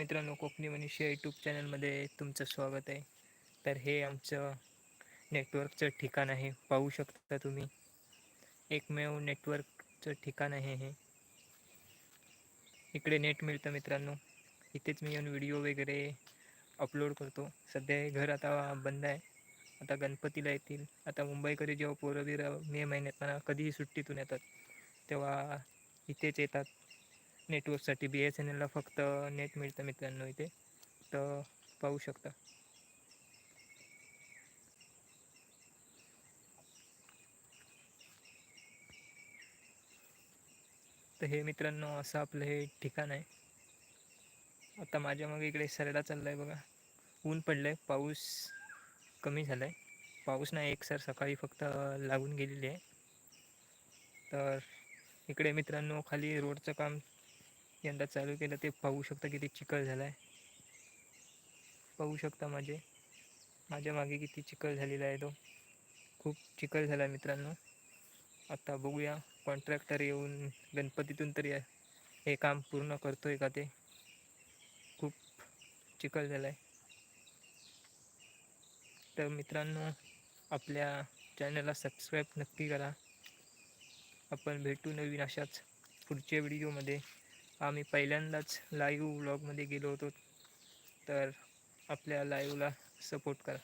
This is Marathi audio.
मित्रांनो कोकणी मनीषा यूट्यूब चॅनलमध्ये तुमचं स्वागत आहे. तर हे आमचं नेटवर्कचं ठिकाण आहे. पाहू शकता तुम्ही. एकमेव नेटवर्कचं ठिकाण आहे हे. इकडे नेट मिळतं मित्रांनो. इथेच मी येऊन व्हिडिओ वगैरे अपलोड करतो. सध्या हे घर आता बंद आहे. आता गणपतीला येतील. आता मुंबईकडे जेव्हा पोरवीर मे महिन्यात म्हणा कधीही सुट्टीतून येतात तेव्हा इथेच येतात. नेटवर्कसाठी बी एस एन एलला फक्त नेट मिळतं मित्रांनो इथे. तर पाहू शकता. तर हे मित्रांनो असं आपलं हे ठिकाण आहे. आता माझ्या मग इकडे सरडा चालला आहे बघा. ऊन पडलं आहे पाऊस कमी झाला आहे पाऊस नाही एक सर सकाळी फक्त लागून गेलेली आहे. तर इकडे मित्रांनो खाली रोडचं काम यंदा चालू केलं ते पाहू शकता किती चिखल झाला आहे पाहू शकता माझे. माझ्या मागे किती चिखल झालेला आहे तो. खूप चिखल झाला आहे मित्रांनो. आता बघूया कॉन्ट्रॅक्टर येऊन गणपतीतून तरी हे काम पूर्ण करतो आहे का ते? खूप चिखल झाला आहे तर मित्रांनो आपल्या चॅनलला सबस्क्राईब नक्की करा. आपण भेटू नवीन अशाच पुढच्या व्हिडिओमध्ये आम्ही पहिल्यांदाच लाईव्ह व्लॉगमध्ये गेलो होतो. तर आपल्या लाईव्हला सपोर्ट करा.